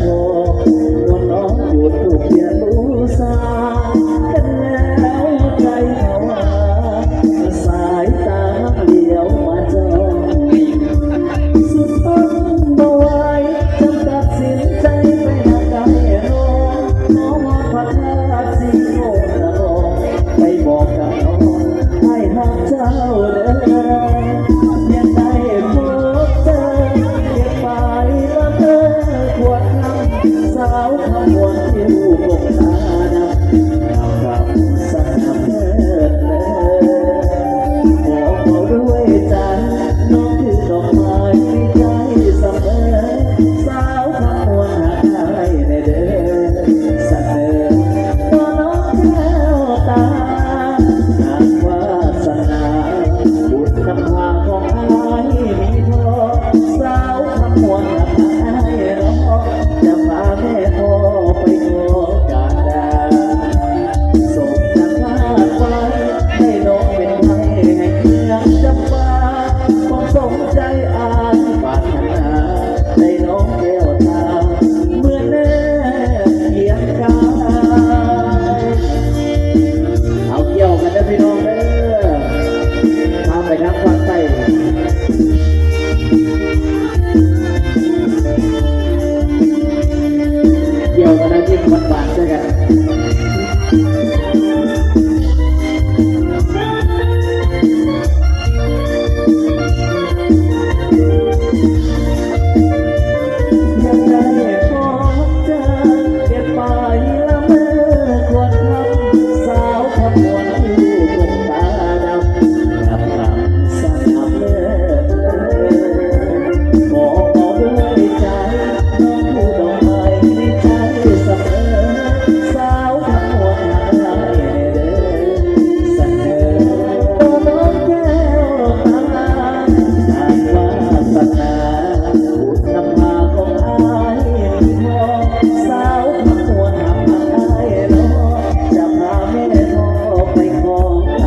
ทอนวน้องจูดถูเขียนบูชากันแล้วใจเขาว่าสายตาเลี้ยวมาจ้อสุดท้ายบ่ไวจำตัดสินใจไปหาได้น้องน้องว่าพัฒนสิโง่ละบอกไบอกกับน้องให้หักเจ้าเด้ one. like one.